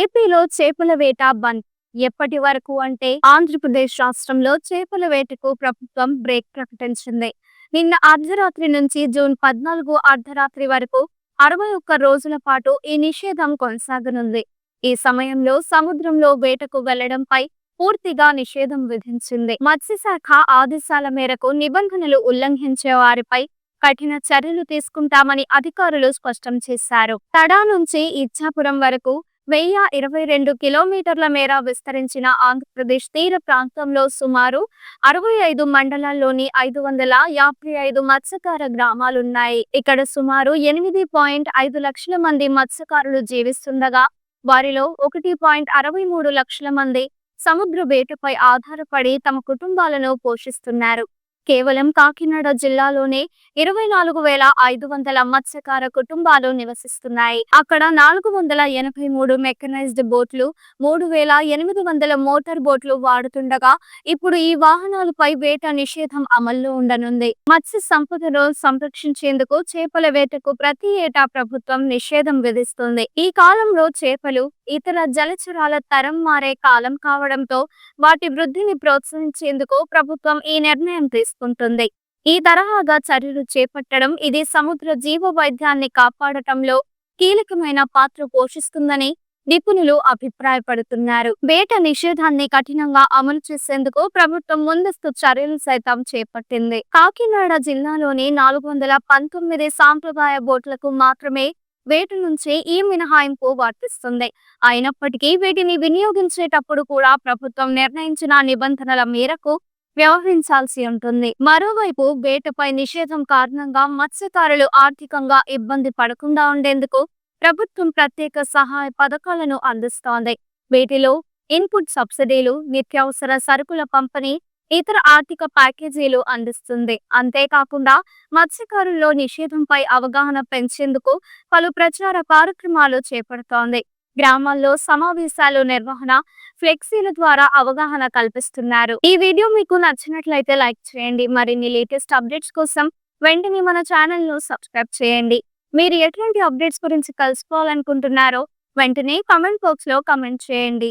ఏపీలో చేపల వేట బంద్. ఎప్పటి వరకు అంటే ఆంధ్రప్రదేశ్ రాష్ట్రంలో చేపల వేటకు ప్రభుత్వం బ్రేక్ ప్రకటించింది. నిన్న అర్ధరాత్రి నుంచి జూన్ పద్నాలుగు అర్ధరాత్రి వరకు అరవై ఒక్క రోజుల పాటు ఈ నిషేధం కొనసాగనుంది. ఈ సమయంలో సముద్రంలో వేటకు వెళ్ళడంపై పూర్తిగా నిషేధం విధించింది. మత్స్యశాఖ ఆదేశాల మేరకు నిబంధనలు ఉల్లంఘించే వారిపై కఠిన చర్యలు తీసుకుంటామని అధికారులు స్పష్టం చేశారు. తడా నుంచి ఇచ్చాపురం వరకు వెయ్యి ఇరవై రెండు కిలోమీటర్ల మేర విస్తరించిన ఆంధ్రప్రదేశ్ తీర ప్రాంతంలో సుమారు అరవై ఐదు మండలాల్లోని ఐదు వందల యాభై ఐదు మత్స్యకార గ్రామాలున్నాయి. ఇక్కడ సుమారు ఎనిమిది పాయింట్ ఐదు లక్షల మంది మత్స్యకారులు జీవిస్తుండగా వారిలో ఒకటి పాయింట్ అరవై మూడు లక్షల మంది సముద్ర వేటపై ఆధారపడి తమ కుటుంబాలను పోషిస్తున్నారు. కేవలం కాకినాడ జిల్లాలోనే ఇరవై నాలుగు వేల ఐదు వందల మత్స్యకార కుటుంబాలు నివసిస్తున్నాయి. అక్కడ నాలుగు వందల ఎనభై మూడు మెకనైజ్డ్ బోట్లు మూడు వేల ఎనిమిది వందల మోటార్ బోట్లు వాడుతుండగా ఇప్పుడు ఈ వాహనాలపై వేట నిషేధం అమల్లో ఉండనుంది. మత్స్య సంపదను సంరక్షించేందుకు చేపల వేటకు ప్రతి ఏటా ప్రభుత్వం నిషేధం విధిస్తుంది. ఈ కాలంలో చేపలు ఇతర జలచరాల తరం మారే కాలం కావడంతో వాటి వృద్ధిని ప్రోత్సహించేందుకు ప్రభుత్వం ఈ నిర్ణయం తీసుకుంటుంది. ఈ తరహాగా చర్యలు చేపట్టడం ఇది సముద్ర జీవ వైద్యాన్ని కాపాడటంలో కీలకమైన పాత్ర పోషిస్తుందని నిపుణులు అభిప్రాయపడుతున్నారు. వేట నిషేధాన్ని కఠినంగా అమలు చేసేందుకు ప్రభుత్వం ముందస్తు చర్యలు సైతం చేపట్టింది. కాకినాడ జిల్లాలోని నాలుగు వందల పంతొమ్మిది సాంప్రదాయ బోట్లకు మాత్రమే వేట నుంచి ఈ మినహాయింపు వర్తిస్తుంది. అయినప్పటికీ వీటిని వినియోగించేటప్పుడు కూడా ప్రభుత్వం నిర్ణయించిన నిబంధనల మేరకు వ్యవహరించాల్సి ఉంటుంది. మరోవైపు వేటపై నిషేధం కారణంగా మత్స్యకారులు ఆర్థికంగా ఇబ్బంది పడకుండా ఉండేందుకు ప్రభుత్వం ప్రత్యేక సహాయ పథకాలను అందిస్తోంది. వీటిలో ఇన్పుట్ సబ్సిడీలు నిత్యావసర సరుకుల పంపిణీ ఇతర ఆర్థిక ప్యాకేజీలు అందిస్తుంది. అంతేకాకుండా మత్స్యకారుల్లో నిషేధంపై అవగాహన పెంచేందుకు పలు ప్రచార కార్యక్రమాలు చేపడుతోంది. గ్రామాల్లో సమావేశాలు నిర్వహణ ఫ్లెక్సీల ద్వారా అవగాహన కల్పిస్తున్నారు. ఈ వీడియో మీకు నచ్చినట్లయితే లైక్ చేయండి. మరిన్ని లేటెస్ట్ అప్డేట్స్ కోసం వెంటనే మన ఛానల్ను సబ్స్క్రైబ్ చేయండి. మీరు ఎటువంటి అప్డేట్స్ గురించి కలుసుకోవాలనుకుంటున్నారో వెంటనే కమెంట్ బాక్స్లో కమెంట్ చేయండి.